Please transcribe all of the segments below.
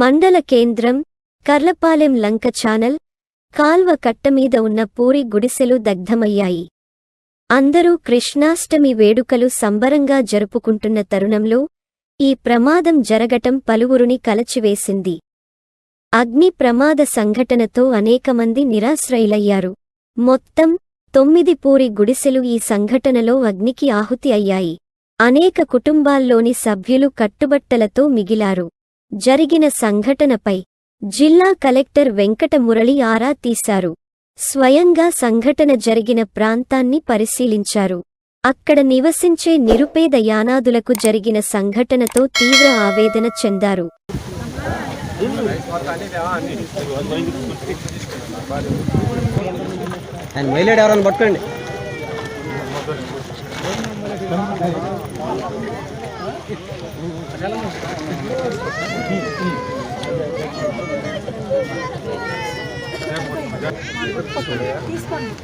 మండల కేంద్రం కర్లపాలెం లంక ఛానల్ కాల్వ కట్టమీద ఉన్న పూరి గుడిసెలు దగ్ధమయ్యాయి. అందరూ కృష్ణాష్టమి వేడుకలు సంబరంగా జరుపుకుంటున్న తరుణంలో ఈ ప్రమాదం జరగటం పలువురుని కలచివేసింది. అగ్ని ప్రమాద సంఘటనతో అనేకమంది నిరాశ్రయులయ్యారు. మొత్తం తొమ్మిది పూరి గుడిసెలు ఈ సంఘటనలో అగ్నికి ఆహుతి అయ్యాయి. అనేక కుటుంబాల్లోని సభ్యులు కట్టుబట్టలతో మిగిలారు. జరిగిన సంఘటనపై జిల్లా కలెక్టర్ వెంకట మురళి ఆరా తీశారు. స్వయంగా సంఘటన జరిగిన ప్రాంతాన్ని పరిశీలించారు. అక్కడ నివసించే నిరుపేద యానాదులకు జరిగిన సంఘటనతో తీవ్ర ఆవేదన చెందారు. పట్టుకోండి.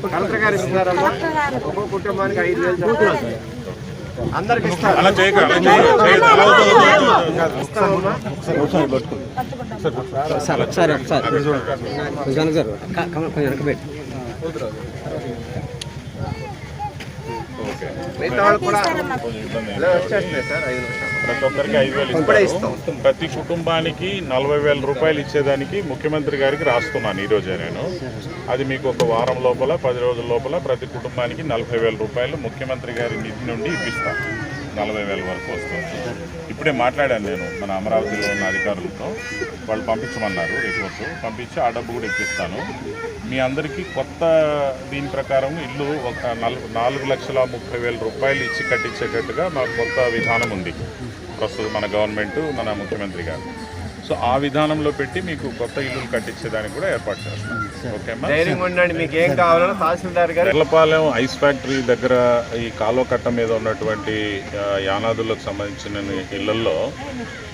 కలెక్టర్ గారు ఇస్తున్నారమ్మా ఒక్కో కుటుంబానికి ఐదు వేలు చొప్పున అందరికి ఇస్తారు అలా చేయక అలా చేయక చేయక. అలా వద్దు, వద్దు, వద్దు, వద్దు. ఇస్తామమ్మా సార్ ఒకసారి ఒకసారి సార్. కొంచెం వెనక పెట్టి. మిగతా వాళ్ళు కూడా ఇలా వచ్చేస్తున్నాయి సార్ ఐదు నిమిషాలు. ప్రతి ఒక్కరికి ఐదు వేలు ఇస్తారు. ప్రతి కుటుంబానికి నలభై వేల రూపాయలు ఇచ్చేదానికి ముఖ్యమంత్రి గారికి రాస్తున్నాను ఈ రోజే నేను. అది మీకు ఒక వారం లోపల పది రోజుల లోపల ప్రతి కుటుంబానికి నలభై వేల రూపాయలు ముఖ్యమంత్రి గారి నిధి నుండి ఇప్పిస్తాను నలభై వేల వరకు వస్తుంది. ఇప్పుడే మాట్లాడాను నేను మన అమరావతిలో ఉన్న అధికారులతో. వాళ్ళు పంపించమన్నారు రిపోర్ట్. పంపించి ఆ డబ్బు కూడా ఇప్పిస్తాను. మీ అందరికీ కొత్త దీని ప్రకారం ఇల్లు ఒక నల్- నాలుగు లక్షల ముప్పై వేల రూపాయలు ఇచ్చి కట్టించేటట్టుగా మాకు కొత్త విధానం ఉంది. ప్రస్తుతం మన గవర్నమెంట్ మన ముఖ్యమంత్రి గారు. సో ఆ విధానంలో పెట్టి మీకు కొత్త ఇల్లులు కట్టించేదానికి కూడా ఏర్పాటు చేస్తాం. ఓకేమ్మా ధైర్యంగా ఉండండి మీకు ఏం కావాలన్నా తహసీల్దార్ గారు. ఎర్లపాలెం ఐస్ ఫ్యాక్టరీ దగ్గర ఈ కాలువ కట్ట మీద ఉన్నటువంటి యానాదులకు సంబంధించిన ఇళ్ళలో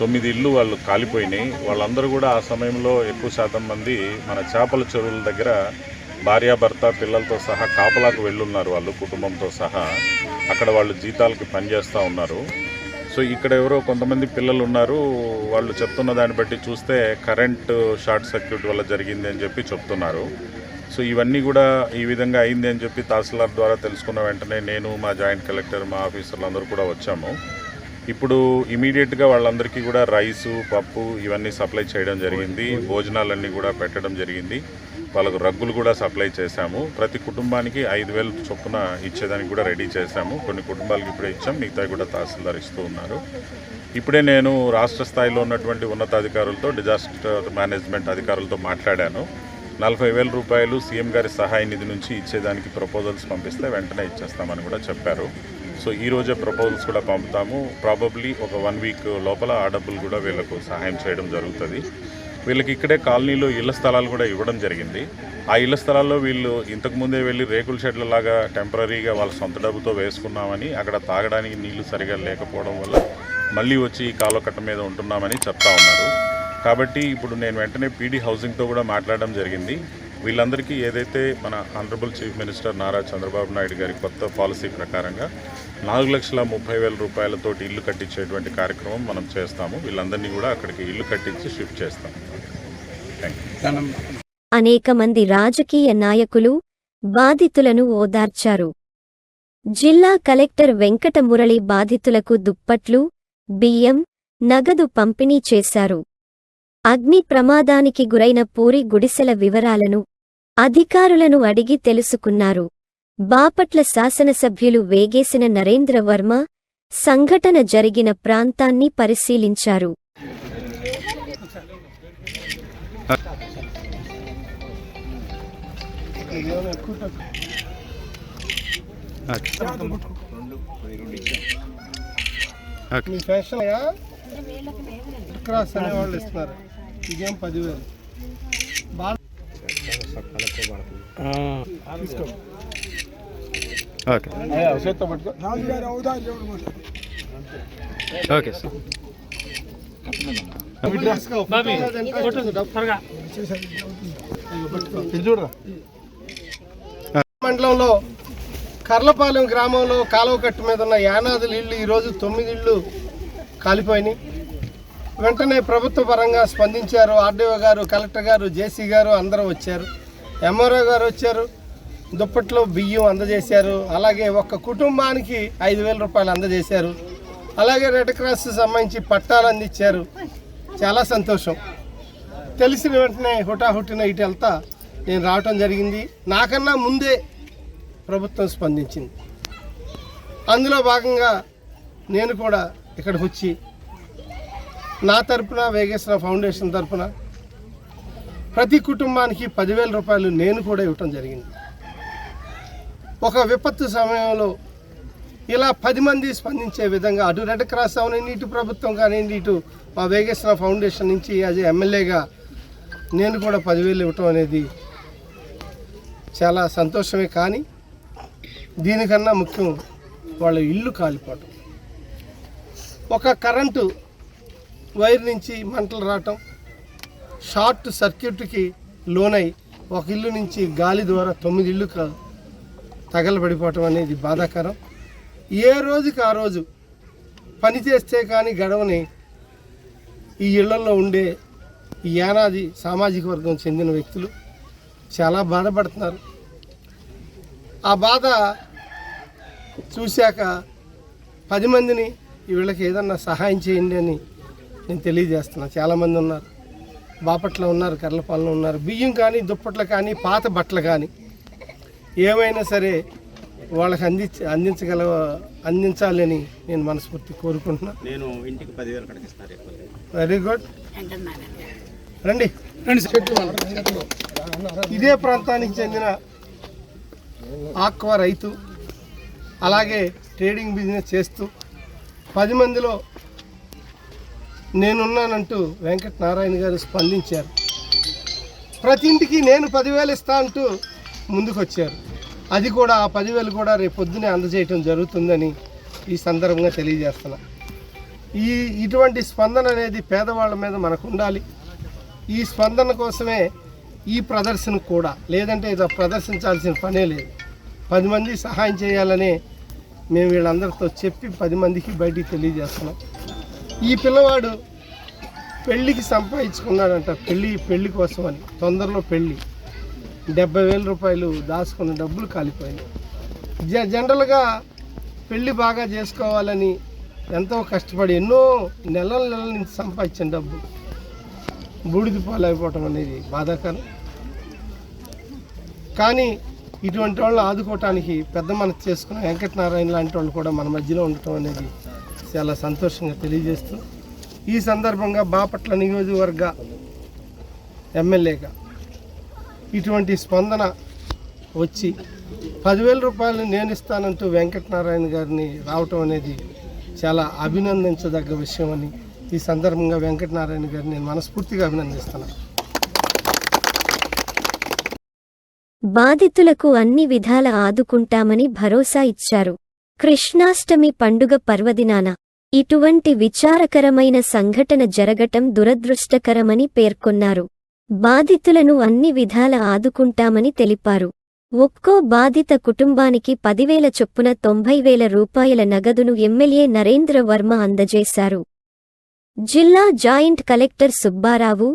తొమ్మిది ఇళ్ళు వాళ్ళు కాలిపోయినాయి. వాళ్ళందరూ కూడా ఆ సమయంలో ఎక్కువ శాతం మంది మన చేపల చెరువుల దగ్గర భార్యాభర్త పిల్లలతో సహా కాపలాకు వెళ్ళున్నారు వాళ్ళు కుటుంబంతో సహా. అక్కడ వాళ్ళు జీతాలకి పనిచేస్తూ ఉన్నారు. సో ఇక్కడ ఎవరో కొంతమంది పిల్లలు ఉన్నారు. వాళ్ళు చెప్తున్న దాన్ని బట్టి చూస్తే కరెంట్ షార్ట్ సర్క్యూట్ వల్ల జరిగింది అని చెప్పి చెప్తున్నారు. సో ఇవన్నీ కూడా ఈ విధంగా అయింది అని చెప్పి తహసీల్దార్ ద్వారా తెలుసుకున్న వెంటనే నేను మా జాయింట్ కలెక్టర్ మా ఆఫీసర్లు అందరూ కూడా వచ్చాము. ఇప్పుడు ఇమీడియట్గా వాళ్ళందరికీ కూడా రైసు పప్పు ఇవన్నీ సప్లై చేయడం జరిగింది. భోజనాలన్నీ కూడా పెట్టడం జరిగింది. వాళ్ళకు రగ్గులు కూడా సప్లై చేశాము. ప్రతి కుటుంబానికి ఐదు వేలు చొప్పున ఇచ్చేదానికి కూడా రెడీ చేశాము. కొన్ని కుటుంబాలకు ఇప్పుడే ఇచ్చాం. మిగతా కూడా తహసీల్దార్ ఇస్తూ ఉన్నారు. ఇప్పుడే నేను రాష్ట్ర స్థాయిలో ఉన్నటువంటి ఉన్నతాధికారులతో డిజాస్టర్ మేనేజ్మెంట్ అధికారులతో మాట్లాడాను. నలభై వేల రూపాయలు సీఎం గారి సహాయ నిధి నుంచి ఇచ్చేదానికి ప్రపోజల్స్ పంపిస్తే వెంటనే ఇచ్చేస్తామని కూడా చెప్పారు. సో ఈరోజే ప్రపోజల్స్ కూడా పంపుతాము. ప్రాబబ్లీ ఒక వన్ వీక్ లోపల ఆ డబ్బులు కూడా వీళ్ళకు సహాయం చేయడం జరుగుతుంది. వీళ్ళకి ఇక్కడే కాలనీలో ఇళ్ళ స్థలాలు కూడా ఇవ్వడం జరిగింది. ఆ ఇళ్ళ స్థలాల్లో వీళ్ళు ఇంతకుముందే వెళ్ళి రేకుల షెడ్ల లాగా టెంపరీగా వాళ్ళ సొంత డబ్బుతో వేసుకున్నామని అక్కడ తాగడానికి నీళ్ళు సరిగా లేకపోవడం వల్ల మళ్ళీ వచ్చి ఈ కాలువ కట్ట మీద ఉంటున్నామని చెప్తా ఉన్నారు. కాబట్టి ఇప్పుడు నేను వెంటనే పీడీ హౌసింగ్తో కూడా మాట్లాడడం జరిగింది. వీళ్ళందరికీ ఏదైతే మన honourable chief minister Nara Chandrababu Naidu గారి కొత్త పాలసీ ప్రకారంగా నాలుగు లక్షల ముప్పై వేల రూపాయలతోటి ఇల్లు కట్టించేటువంటి కార్యక్రమం మనం చేస్తాము. వీళ్ళందరినీ కూడా అక్కడికి ఇల్లు కట్టించి షిఫ్ట్ చేస్తాం అనేక మంది రాజకీయ నాయకులు బాధితులను ఓదార్చారు. జిల్లా కలెక్టర్ వెంకట మురళి బాధితులకు దుప్పట్లు బియ్యం నగదు పంపిణీ చేశారు. అగ్ని ప్రమాదానికి గురైన పూరి గుడిసెల వివరాలను అధికారులను అడిగి తెలుసుకున్నారు. బాపట్ల శాసనసభ్యులు వేగేసిన నరేంద్ర వర్మ సంఘటన జరిగిన ప్రాంతాన్ని పరిశీలించారు. క్రాస్ ఇస్తున్నారు. ఇదేం పదివేలు? ఓకే సార్ మండలంలో కర్లపాలెం గ్రామంలో కాలువ కట్టు మీద ఉన్న యానాదుల ఇళ్ళు ఈరోజు తొమ్మిది ఇళ్ళు కాలిపోయినాయి. వెంటనే ప్రభుత్వ పరంగా స్పందించారు. ఆర్డీఓ గారు కలెక్టర్ గారు జేసీ గారు అందరూ వచ్చారు. ఎంఆర్ఓ గారు వచ్చారు. దుప్పట్లో బియ్యం అందజేశారు. అలాగే ఒక కుటుంబానికి ఐదు వేల రూపాయలు అందజేశారు. అలాగే రెడ్ క్రాస్ సంబంధించి పట్టాలు అందించారు. చాలా సంతోషం. తెలిసిన వెంటనే హుటాహుటిన ఇటు వెళ్తా నేను రావటం జరిగింది. నాకన్నా ముందే ప్రభుత్వం స్పందించింది. అందులో భాగంగా నేను కూడా ఇక్కడికి వచ్చి నా తరపున వేగేశ్వర ఫౌండేషన్ తరపున ప్రతి కుటుంబానికి పదివేల రూపాయలు నేను కూడా ఇవ్వటం జరిగింది. ఒక విపత్తు సమయంలో ఇలా పది మంది స్పందించే విధంగా అటు రెడ్ క్రాస్ అవనండి ఇటు ప్రభుత్వం కానివ్వండి ఇటు మా వేగేశ్వర ఫౌండేషన్ నుంచి యాజ్ ఎమ్మెల్యేగా నేను కూడా పదివేలు ఇవ్వటం అనేది చాలా సంతోషమే కానీ దీనికన్నా ముఖ్యం వాళ్ళ ఇల్లు కాలిపోవటం. ఒక కరెంటు వైర్ నుంచి మంటలు రావటం షార్ట్ సర్క్యూట్కి లోనై ఒక ఇల్లు నుంచి గాలి ద్వారా తొమ్మిది ఇల్లు తగలబడిపోవటం అనేది బాధాకరం. ఏ రోజుకి ఆ రోజు పని చేస్తే కానీ గడవని ఈ ఇళ్ళలో ఉండే ఈ ఏనాది సామాజిక వర్గం చెందిన వ్యక్తులు చాలా బాధపడుతున్నారు. ఆ బాధ చూశాక పది మందిని వీళ్ళకి ఏదన్నా సహాయం చేయండి అని నేను తెలియజేస్తున్నా. చాలామంది ఉన్నారు. బాపట్ల ఉన్నారు కర్లపాలెంలో ఉన్నారు. బియ్యం కానీ దుప్పట్లు కానీ పాత బట్టలు కానీ ఏమైనా సరే వాళ్ళకి అంది అందించగల అందించాలని నేను మనస్ఫూర్తి కోరుకుంటున్నా. నేను ఇంటికి పదివేలు వెరీ గుడ్ రండి. రండి ఇదే ప్రాంతానికి చెందిన ఆక్వా రైతు అలాగే ట్రేడింగ్ బిజినెస్ చేస్తూ పది మందిలో నేనున్నానంటూ వెంకట నారాయణ గారు స్పందించారు. ప్రతి ఇంటికి నేను పదివేలు ఇస్తా అంటూ ముందుకొచ్చారు. అది కూడా ఆ పదివేలు కూడా రేపు పొద్దునే అందజేయటం జరుగుతుందని ఈ సందర్భంగా తెలియజేస్తున్నా. ఈ ఇటువంటి స్పందన అనేది పేదవాళ్ళ మీద మనకు ఉండాలి ఈ స్పందన కోసమే ఈ ప్రదర్శన కూడా లేదంటే ఇది ప్రదర్శించాల్సిన పనే లేదు. పది మంది సహాయం చేయాలనే మేము వీళ్ళందరితో చెప్పి పది మందికి బయటికి తెలియజేస్తున్నాం. ఈ పిల్లవాడు పెళ్ళికి సంపాదించుకున్నాడంట పెళ్ళి పెళ్ళి కోసం అని తొందరలో పెళ్ళి. డెబ్బై వేల రూపాయలు దాచుకున్న డబ్బులు కాలిపోయినాయి. జనరల్గా పెళ్ళి బాగా చేసుకోవాలని ఎంతో కష్టపడి ఎన్నో నెలల నెలల నుంచి సంపాదించిన డబ్బు. బూడిద పాలైపోవటం అనేది బాధాకరం. కానీ ఇటువంటి వాళ్ళని ఆదుకోవటానికి పెద్ద మనసు చేసుకున్న వెంకటనారాయణ లాంటి వాళ్ళు కూడా మన మధ్యలో ఉండటం అనేది చాలా సంతోషంగా తెలియజేస్తూ ఈ సందర్భంగా బాపట్ల నియోజకవర్గ ఎమ్మెల్యేగా ఇటువంటి స్పందన వచ్చి పదివేల రూపాయలు నేను ఇస్తానంటూ వెంకటనారాయణ గారిని రావటం అనేది చాలా అభినందించదగ్గ విషయం అని ఈ సందర్భంగా వెంకటనారాయణ గారిని నేను మనస్ఫూర్తిగా అభినందిస్తున్నాను. బాధితులకు అన్ని విధాల ఆదుకుంటామని భరోసా ఇచ్చారు. కృష్ణాష్టమి పండుగ పర్వదినాన ఇటువంటి విచారకరమైన సంఘటన జరగటం దురదృష్టకరమని పేర్కొన్నారు. బాధితులను అన్ని విధాల ఆదుకుంటామని తెలిపారు. ఒక్కో బాధిత కుటుంబానికి పదివేల చొప్పున తొంభై వేల రూపాయల నగదును ఎమ్మెల్యే నరేంద్ర వర్మ అందజేశారు. జిల్లా జాయింట్ కలెక్టర్ సుబ్బారావు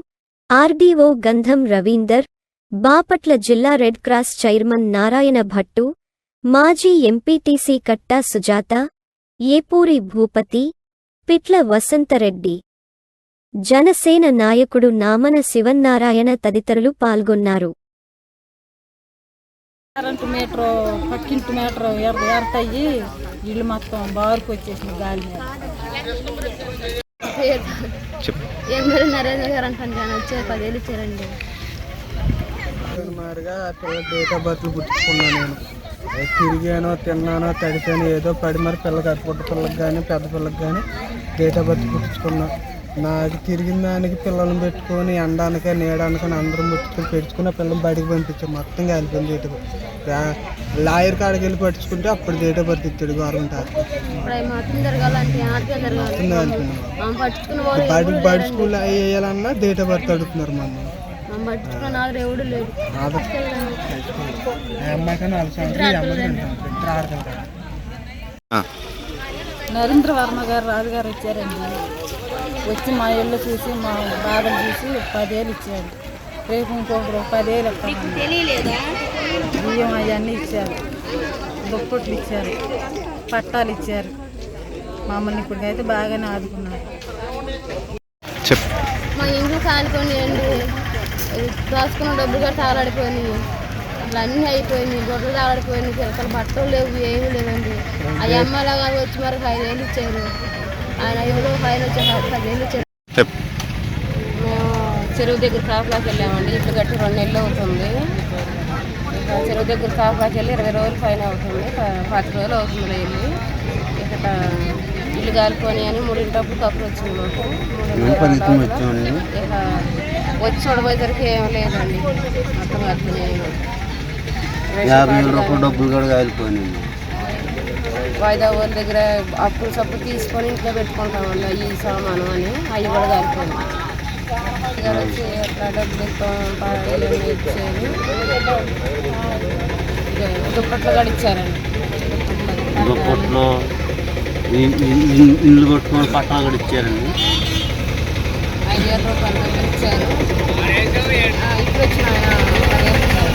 ఆర్డీఓ గంధం రవీందర్ బాపట్ల జిల్లా red cross chairman Narayana Bhattu మాజీ ఎంపీటీసీ కట్టా సుజాత ఏపూరి భూపతి పిట్ల వసంతరెడ్డి. జనసేన నాయకుడు నామన శివన్నారాయణ తదితరులు పాల్గొన్నారు. కరెంట్ మీటర్ పక్కింటి మీటర్ ఎర్తయ్యి ఇల్లు మొత్తం బారుకు వచ్చేసింది గాలి మీద. నరేంద్ర గారు అంటాను వచ్చే పదేళ్ళు ఇచ్చారండి. డేట్ నేను. తిరిగానో తిన్నానో తడిపానో ఏదో పడి మరి పిల్లకి అటుపుట్ట పిల్లకి కానీ పెద్ద పిల్లకి కానీ డేట్ ఆఫ్ బర్త్ పుట్టించుకున్నా నాకు తిరిగిన దానికి పిల్లల్ని పెట్టుకొని ఎండానికి నీయడానికి అందరం పెట్టుకుని పెట్టుకుని ఆ పిల్లల్ని బయటకు పంపించాం. మొత్తం కలిపింది డేట్ లాయర్ కాడికి వెళ్ళి పట్టించుకుంటే అప్పుడు డేట్ ఆఫ్ బర్త్ ఇచ్చాడు గవర్నమెంట్ వాళ్ళు బడి బడి స్కూల్ వేయాలన్నా డేట్ ఆఫ్ బర్త్ అడుగుతున్నారు మమ్మల్ని. అమ్మాయి కానీ సంవత్సరాలు ఇద్దరు ఆడతారు నరేంద్ర వర్మ గారు రాజుగారు వచ్చారండి వచ్చి మా ఇల్లు చూసి మా బాధలు చూసి పదేళ్ళు ఇచ్చాడు రేపు ఇంకొకరు పదేళ్ళు బియ్యం అవన్నీ ఇచ్చారు. దుప్పట్లు ఇచ్చారు. పట్టాలు ఇచ్చారు. మమ్మల్ని ఇప్పటికైతే బాగానే ఆదుకున్నారు. మా ఇంట్లో కానుకొని అండి రాసుకున్న డబ్బులు కూడా తాళాడిపోయినాయి అట్లా అన్నీ అయిపోయినాయి గొడ్డలు తాళాడిపోయినాయి పిల్లకలు బట్టలు లేవు ఏమీ లేవండి. ఆ అమ్మలా గారు వచ్చి మరి ఐదేళ్ళు ఇచ్చారు. ఆయన ఎవరో పైన వచ్చి పదివేలు ఇచ్చారు. మేము చెరువు దగ్గర కాపులాకి వెళ్ళామండి ఇట్లు గట్టి రెండు నెలలు అవుతుంది. చెరువు దగ్గర కాపులాకి వెళ్ళి ఇరవై రోజులు పైన అవుతుంది పది రోజులు అవుతుంది వెళ్ళి ఇక్కడ ఇల్లు కాలిపోయి అని మూడింటప్పుడు కప్పులు వచ్చింది మాకు. ఇక వచ్చి చూడబోయేసరికి ఏం లేదండి మొత్తం కట్టుకుని యాభై వేల రూపాయలు డబ్బులు కూడా కాలిపోయినాయి. వాయిదా వాళ్ళ దగ్గర అప్పులు సప్పు తీసుకొని ఇంట్లో పెట్టుకుంటామండి ఈ సామాను అని అవి కూడా కాలిపోయింది వచ్చి డబ్బులు ఇక దుప్పట్లు కూడా ఇచ్చారండి. ఇల్లు కొట్టుకొని పట్టాలు కూడా ఇచ్చారండి. ఐదు వేల రూపాయలు ఇచ్చారు. ఇప్పుడు వచ్చిన ఆయన పదివేలు ఇచ్చారు.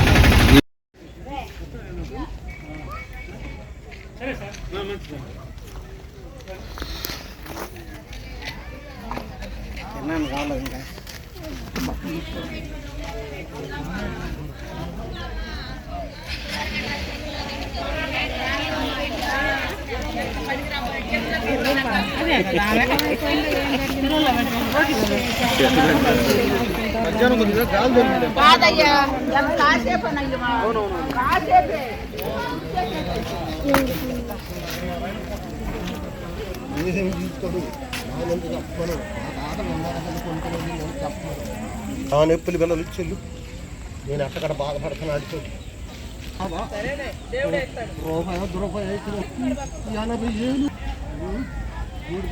ఆ నొప్పులు పిల్లలు చెల్లు నేను అక్కడ బాధపడుతున్నాడు చూడు. రూపాయో ఎనభై ఏళ్ళు. गुड